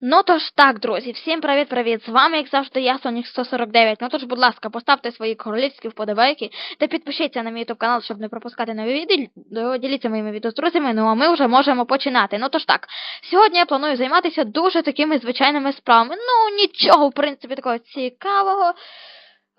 Ну тож так, друзі, всім привіт-привіт! З вами, як завжди, я, Сонік 149. Ну тож, будь ласка, поставте свої королівські вподобайки та підпишіться на мій ютуб канал, щоб не пропускати нові відео. Діліться моїми відео з друзями, ну а ми вже можемо починати. Ну тож так, сьогодні я планую займатися дуже такими звичайними справами. Ну, нічого, в принципі, такого цікавого.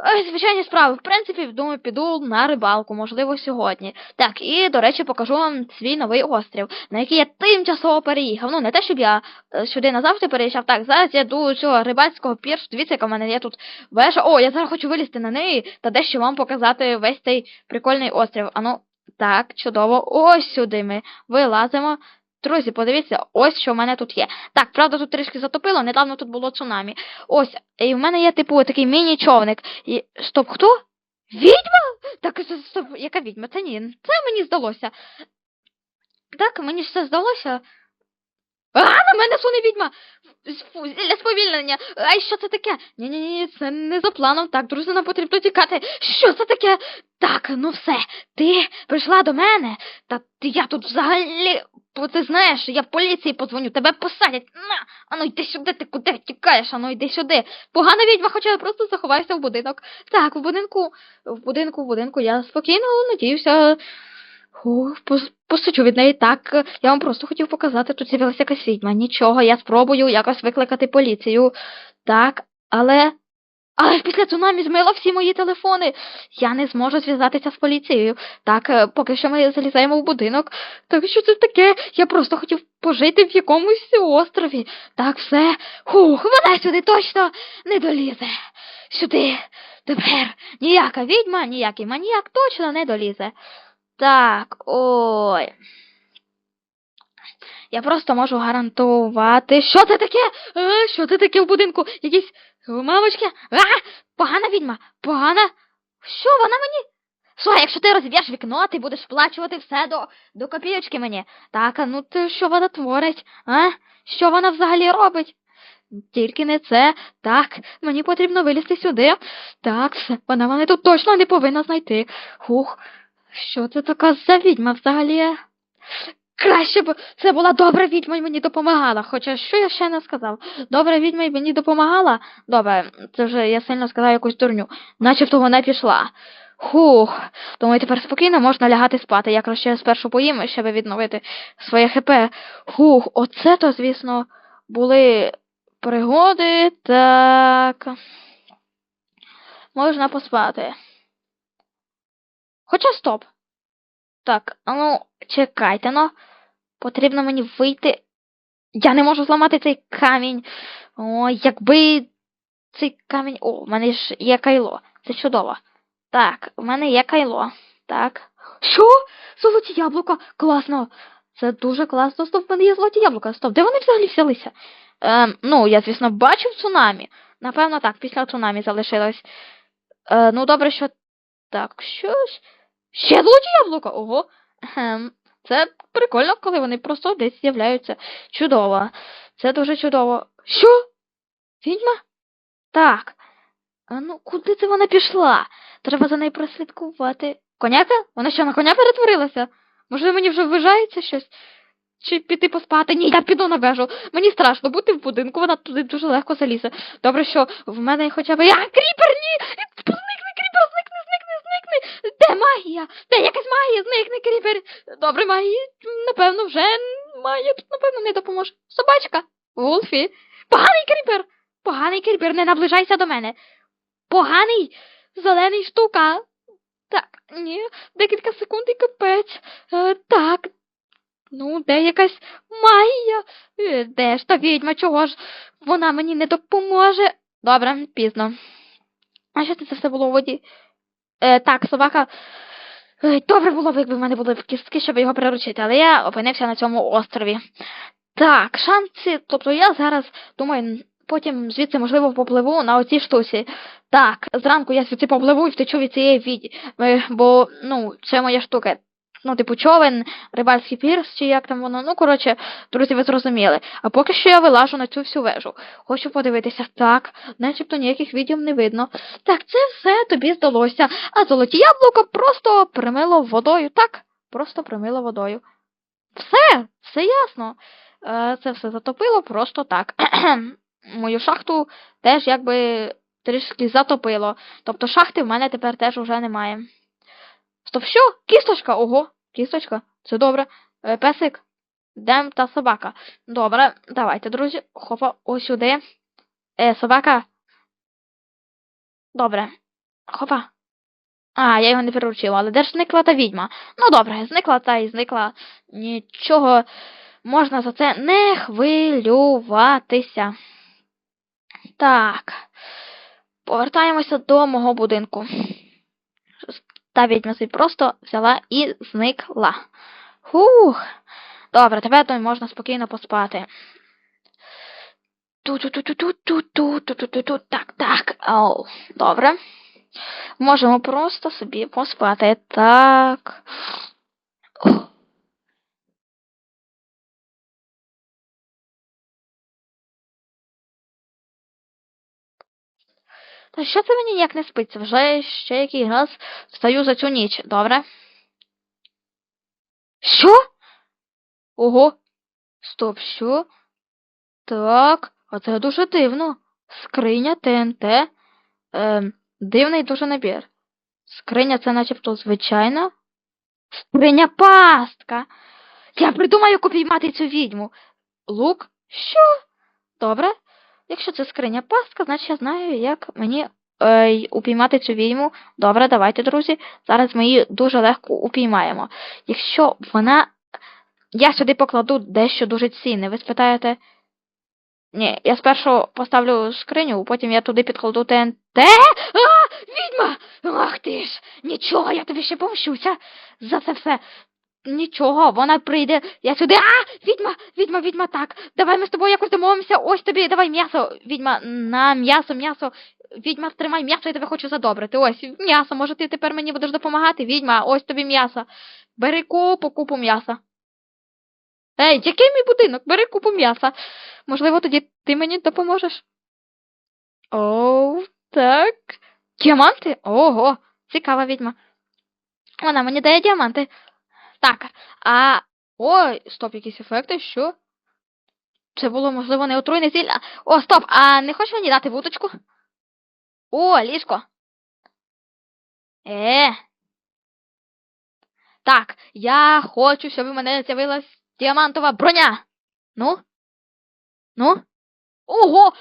Ой, Звичайні справи. В принципі, думаю, піду на рибалку, можливо, сьогодні. Так, і, до речі, покажу вам свій новий острів, на який я тимчасово переїхав. Ну, не те, щоб я е, сюди назавжди переїжджав. Так, зараз я до цього рибальського пірсу. Дивіться, яка в мене є тут вежа. О, я зараз хочу вилізти на неї та дещо вам показати весь цей прикольний острів. Ану, так, чудово. Ось сюди ми вилазимо. Друзі, подивіться, ось що в мене тут є. Так, правда, тут трішки затопило, недавно тут було цунамі. Ось, і в мене є, типу, такий міні-човник. І... Стоп, хто? Відьма? Так, стоп, яка відьма? Це ні, це мені здалося. Так, мені це здалося. А, на мене суне відьма! Фу, сповільнення. Ай, що це таке? Ні-ні-ні, це не за планом. Так, друзі, нам потрібно тікати. Що це таке? Так, ну все, ти прийшла до мене, та я тут взагалі. Бо ти знаєш, я в поліції подзвоню, тебе посадять. На, ану йди сюди, ти куди тікаєш, ану йди сюди. Погана відьма, хоча я просто заховаюся в будинок. Так, в будинку, в будинку, в будинку, я спокійно надіюся. Пос- посичу від неї так. Я вам просто хотів показати, тут з'явилася якась відьма. Нічого, я спробую якось викликати поліцію. Так, але. Але після цунамі змило всі мої телефони. Я не зможу зв'язатися з поліцією. Так, е, поки що ми залізаємо в будинок. Так що це таке? Я просто хотів пожити в якомусь острові. Так, все. Хух, вона сюди точно не долізе. Сюди. Тепер ніяка відьма, ніякий маніяк точно не долізе. Так, ой. Я просто можу гарантувати. Що це таке? Е, що це таке в будинку? Якісь мамочки? А! Погана відьма! Погана? Що вона мені? Слухай, якщо ти розіб'єш вікно, ти будеш сплачувати все до, до копійочки мені. Так, а ну ти що вона творить? А? Що вона взагалі робить? Тільки не це. Так, мені потрібно вилізти сюди. Так, вона мене тут точно не повинна знайти. Хух, що це така за відьма взагалі? Краще б це була добра відьма і мені допомагала. Хоча що я ще не сказав? Добра відьма і мені допомагала? Добре, це вже я сильно сказав якусь дурню. Начебто вона пішла. Хух, думаю, тепер спокійно можна лягати спати. Я краще спершу поїм, щоб відновити своє ХП. Хух, оце то, звісно, були пригоди. Так. Можна поспати. Хоча стоп. Так, ну, чекайте, ну. Потрібно мені вийти. Я не можу зламати цей камінь. Ой, якби цей камінь. О, в мене ж є кайло. Це чудово. Так, в мене є кайло. Так. Що? Золоті яблука? Класно. Це дуже класно. Стоп, в мене є золоті яблука. Стоп, де вони взагалі взялися? Ем, ну, я, звісно, бачив цунамі. Напевно, так, після цунамі залишилось. Е, ну, добре, що. Так, щось. Ще золоті яблука! Ого. Це прикольно, коли вони просто десь з'являються. Чудово. Це дуже чудово. Що? Відьма? Так. А ну, куди це вона пішла? Треба за нею прослідкувати. Коняка? Вона що, на коня перетворилася? Може, мені вже вважається щось? Чи піти поспати? Ні, я піду на вежу. Мені страшно бути в будинку, вона туди дуже легко залізе. Добре, що в мене хоча б. А, кріпер, ні! Магія? Де якась магія? Зникни, кріпер! Добре, магії, напевно, вже магія тут, напевно, не допоможе. Собачка, Вулфі. Поганий кріпер! Поганий кріпер, не наближайся до мене. Поганий зелений штука. Так, ні, декілька секунд і капець. Е, так. Ну, де якась магія? Е, Де ж та відьма, чого ж вона мені не допоможе? Добре, пізно. А що це все було у воді? Е, так, собака. Добре було б, якби в мене були кістки, щоб його приручити, але я опинився на цьому острові. Так, шанси, тобто я зараз думаю, потім звідси, можливо, попливу на оцій штуці. Так, зранку я звідси попливу і втечу від цієї віді, е, бо, ну, це моя штука. Ну, типу, човен, рибальський пірс, чи як там воно. Ну, коротше, друзі, ви зрозуміли. А поки що я вилажу на цю всю вежу. Хочу подивитися. Так, начебто ніяких відьом не видно. Так, це все тобі здалося. А золоті яблука просто примило водою. Так, просто примило водою. Все, все ясно. е, це все затопило просто так. Мою шахту теж якби трішки затопило. Тобто шахти в мене тепер теж уже немає. Стоп, що? Кісточка? Ого, кісточка. Це добре. Е, песик. Дем та собака. Добре, давайте, друзі. Хопа, ось сюди. Е, собака. Добре. Хопа. А, я його не приручила, але де ж зникла та відьма? Ну добре, зникла та і зникла. Нічого можна за це не хвилюватися. Так. Повертаємося до мого будинку. Та собі просто взяла і зникла. Хух. Добре, тепер то можна спокійно поспати. Ту-ту-ту-ту-ту-ту-ту-ту-ту-ту-ту. Так, так. Оу, добре. Можемо просто собі поспати. Так. Ух. Та що це мені ніяк не спиться? Вже ще який раз встаю за цю ніч, добре? Що? Ого. Стоп, що? Так, а це дуже дивно. Скриня ТНТ. Ем, дивний дуже набір. Скриня це начебто звичайна. Скриня пастка. Я придумаю, як упіймати цю відьму. Лук? Що? Добре. Якщо це скриня пастка, значить я знаю, як мені е, упіймати цю відьму. Добре, давайте, друзі. Зараз ми її дуже легко упіймаємо. Якщо вона. Я сюди покладу дещо дуже цінне. Ви спитаєте. Ні, я спершу поставлю скриню, потім я туди підкладу ТНТ. А, відьма! Ах ти ж! Нічого, я тобі ще помщуся за це все. Нічого, вона прийде, я сюди. А! Відьма! Відьма, відьма, так. Давай ми з тобою якось домовимося. Ось тобі, давай м'ясо. Відьма, на м'ясо, м'ясо. Відьма, стримай м'ясо, я тебе хочу задобрити. Ось, м'ясо, може ти тепер мені будеш допомагати? Відьма, ось тобі м'ясо. Бери купу, купу м'яса. Ей, який мій будинок? Бери купу м'яса. Можливо, тоді ти мені допоможеш. Оу, так. Діаманти? Ого, цікава відьма. Вона мені дає діаманти. Так, а. Ой, стоп, якісь ефекти, що? Це було, можливо, не отруйне зілля. О, стоп! А не хочеш мені дати вудочку? О, ліжко. Е. Так, я хочу, щоб у мене з'явилась діамантова броня. Ну? Ну? Ого!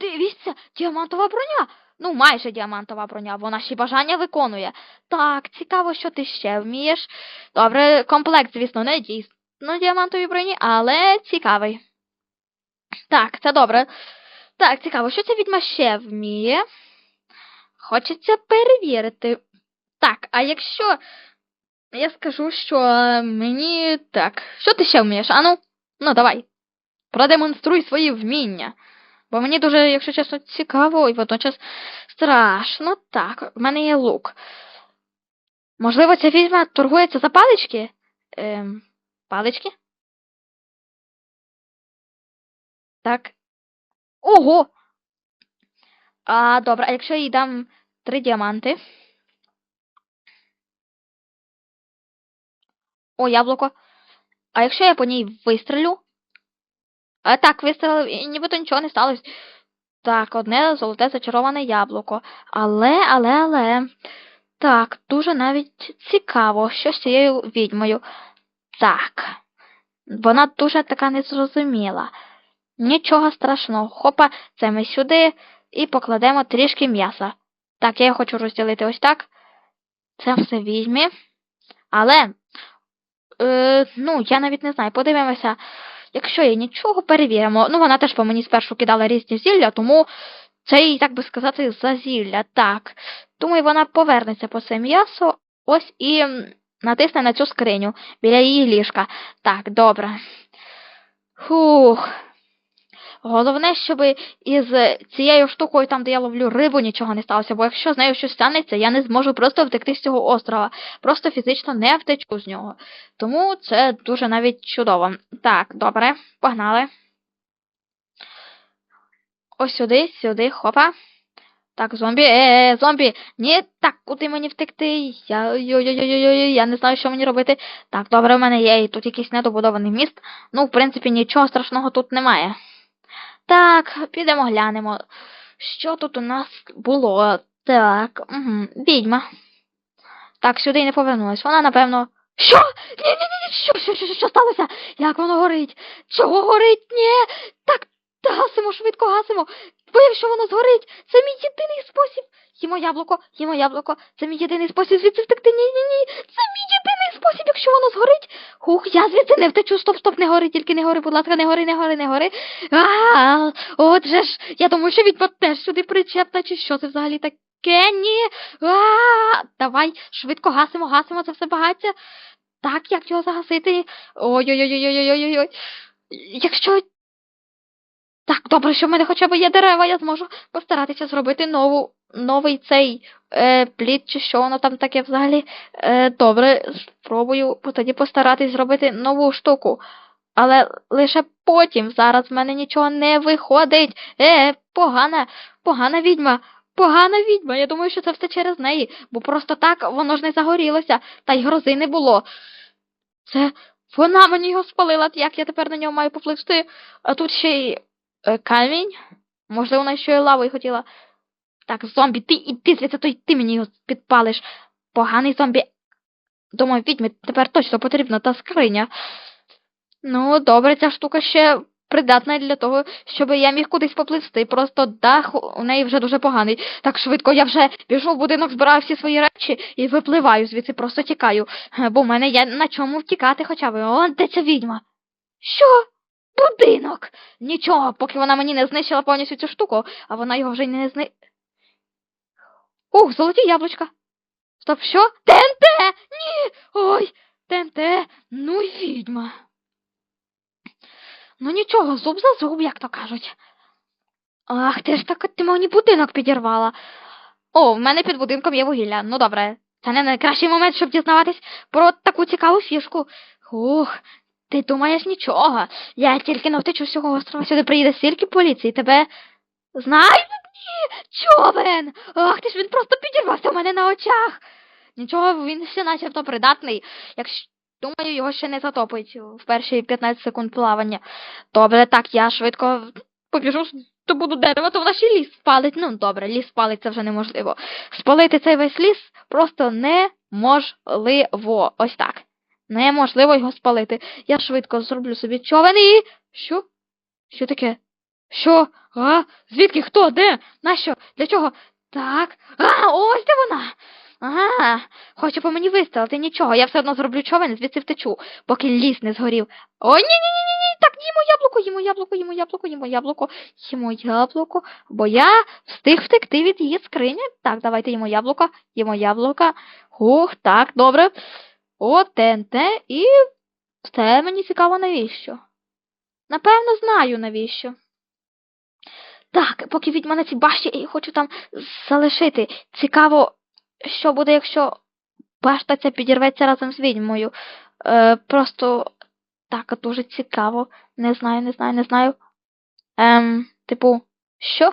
Дивіться, діамантова броня. Ну, майже діамантова броня, вона ще бажання виконує. Так, цікаво, що ти ще вмієш. Добре, комплект, звісно, не дійсно діамантовій броні, але цікавий. Так, це добре. Так, цікаво, що ця відьма ще вміє. Хочеться перевірити. Так, а якщо я скажу, що мені. Так, що ти ще вмієш? Ану? Ну, давай. Продемонструй свої вміння. Бо мені дуже, якщо чесно, цікаво і водночас страшно. Так, в мене є лук. Можливо, ця відьма торгується за палички? Ем, палички? Так. Ого! А, добре, а якщо я їй дам три діаманти. О, яблуко. А якщо я по ній вистрелю? А так, вистрелив, і нібито нічого не сталося. Так, одне золоте зачароване яблуко. Але, але, але. Так, дуже навіть цікаво, що з цією відьмою. Так. Вона дуже така незрозуміла. Нічого страшного. Хопа, це ми сюди і покладемо трішки м'яса. Так, я хочу розділити ось так. Це все візьмі. Але. Е, ну, я навіть не знаю, подивимося. Якщо є нічого, перевіримо. Ну, вона теж по мені спершу кидала різні зілля, тому це їй, так би сказати, за зілля. Так. Думаю, вона повернеться по це м'ясо. Ось і натисне на цю скриню біля її ліжка. Так, добре. Фух. Головне, щоб із цією штукою, там, де я ловлю рибу, нічого не сталося, бо якщо з нею щось станеться, я не зможу просто втекти з цього острова. Просто фізично не втечу з нього. Тому це дуже навіть чудово. Так, добре, погнали. Ось сюди, сюди, хопа. Так, зомбі, е, е, зомбі, ні, так, куди мені втекти? Я, ой-ой-ой-ой, я не знаю, що мені робити. Так, добре, в мене є і тут якийсь недобудований міст. Ну, в принципі, нічого страшного тут немає. Так, підемо глянемо. Що тут у нас було? Так, угу, відьма. Так, сюди не повернулась. Вона, напевно. Що? Ні, ні, ні, що, що, що, що сталося? Як воно горить? Чого горить? Ні. Так, гасимо, швидко гасимо. Бо якщо воно згорить, це мій єдиний спосіб. Їмо яблуко, їмо яблуко. Це мій єдиний спосіб звідси втекти. Ні, ні, ні. Це мій єдиний спосіб, якщо воно згорить. Хух, я звідси не втечу. Стоп, стоп, не гори, тільки не гори, будь ласка, не гори, не гори, не гори. А, отже ж, я думаю, що відьма теж сюди причепна, чи що це взагалі таке? Ні. А, давай, швидко гасимо, гасимо це все багаття. Так, як його загасити? Ой-ой-ой-ой-ой-ой-ой. Якщо. Так, добре, що в мене хоча б є дерева, я зможу постаратися зробити нову, новий цей е, плід, чи що воно там таке взагалі. Е, добре, спробую тоді постаратись зробити нову штуку. Але лише потім зараз в мене нічого не виходить. Е, погана, погана відьма. Погана відьма. Я думаю, що це все через неї, бо просто так воно ж не загорілося, та й грози не було. Це вона мені його спалила, як я тепер на нього маю попливти. А тут ще й камінь. Можливо, вона ще й лавою хотіла. Так, зомбі, ти іди звідси, то й ти мені його підпалиш. Поганий зомбі. Думаю, відьмі тепер точно потрібна та скриня. Ну, добре, ця штука ще придатна для того, щоб я міг кудись попливсти. Просто дах у неї вже дуже поганий. Так швидко я вже біжу в будинок, збираю всі свої речі і випливаю звідси, просто тікаю. Е, Бо в мене є на чому втікати хоча б. О, де ця відьма? Що? Будинок! Нічого, поки вона мені не знищила повністю цю штуку, а вона його вже й не зни. Ух, золоті яблучка. Стоп, що? ТНТ! Ні! Ой, ТНТ, ну й відьма. Ну нічого, зуб за зуб, як то кажуть. Ах, ти ж так ти мені будинок підірвала. О, в мене під будинком є вугілля. Ну добре. Це не найкращий момент, щоб дізнаватись про таку цікаву фішку. Ух, ти думаєш нічого. Я тільки не втечу з цього острова, сюди приїде стільки поліції, тебе знають? Ні, човен! Ах, ти ж він просто підірвався у мене на очах. Нічого, він ще начебто придатний. Якщо думаю, його ще не затопить в перші 15 секунд плавання. Добре, так, я швидко побіжу, добуду дерева, то вона ще ліс спалить. Ну, добре, ліс спалить, це вже неможливо. Спалити цей весь ліс просто неможливо. Ось так. Неможливо його спалити. Я швидко зроблю собі човен і. Що? Що таке? Що? А? Звідки? Хто? Де? Нащо? Для чого? Так. А, ось де вона. Ага, хоче по мені вистрелити, нічого, я все одно зроблю човен, звідси втечу, поки ліс не згорів. О, ні, ні, ні, ні, так їмо яблуко, їмо яблуко, їмо яблуко, їмо яблуко, їмо яблуко, бо я встиг втекти від її скрині. Так, давайте їмо яблуко, їмо яблуко. Хух, так, добре. О, ТНТ і все мені цікаво, навіщо. Напевно, знаю навіщо. Так, поки відьма на цій башті, я хочу там залишити. Цікаво, що буде, якщо башта ця підірветься разом з відьмою. Е, просто так, дуже цікаво. Не знаю, не знаю, не знаю. Ем, типу, що?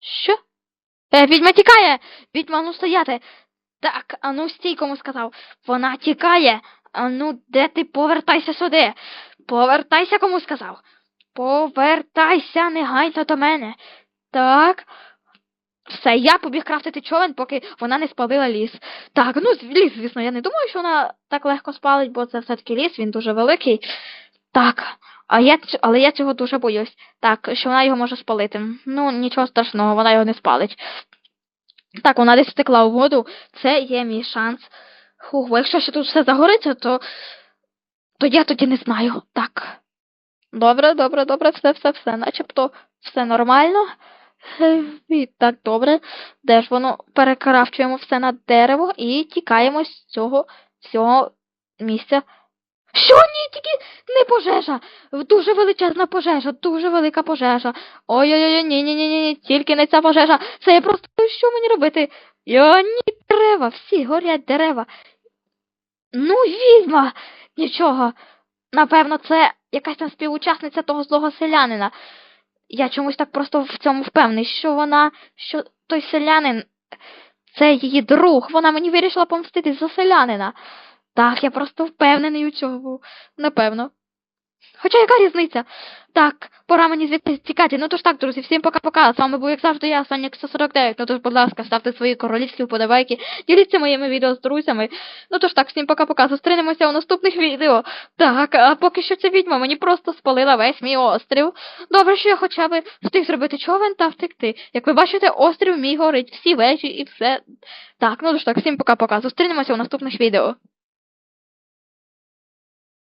Що? Е, відьма тікає! Відьма, ну стояти! Так, а ну стій, кому сказав. Вона тікає. А ну, де ти повертайся сюди? Повертайся, кому сказав. Повертайся негайно до мене. Так. Все, я побіг крафтити човен, поки вона не спалила ліс. Так, ну ліс, звісно, я не думаю, що вона так легко спалить, бо це все-таки ліс, він дуже великий. Так, а я, але я цього дуже боюсь. Так, що вона його може спалити. Ну, нічого страшного, вона його не спалить. Так, вона десь втекла у воду. Це є мій шанс. Фух, бо якщо ще тут все загориться, то. то я тоді не знаю. Так. Добре, добре, добре, все, все, все. Начебто все нормально. Е, І так, добре. Де ж воно? Перекрафчуємо все на дерево і тікаємо з цього всього місця. Що ні, тільки не пожежа. Дуже величезна пожежа, дуже велика пожежа. Ой-ой-ой, ні, ні, ні, ні, тільки не ця пожежа. Це я просто що мені робити? Я ні, дерева, всі горять дерева. Ну, відьма! Нічого. Напевно, це якась там співучасниця того злого селянина. я чомусь так просто в цьому впевнений, що вона, що той селянин, це її друг. Вона мені вирішила помститись за селянина. Так, я просто впевнений у цьому. Напевно. Хоча яка різниця? Так, пора мені звідти тікати. Ну тож так, друзі, всім пока-пока. З вами був, як завжди, я, Сонік 149. Ну тож, будь ласка, ставте свої королівські вподобайки, діліться моїми відео з друзями. Ну тож так, всім пока-пока. Зустрінемося у наступних відео. Так, а поки що ця відьма мені просто спалила весь мій острів. Добре, що я хоча б встиг зробити човен та втекти. Як ви бачите, острів мій горить, всі вежі і все. Так, ну тож так, всім пока-пока. Зустрінемося у наступних відео.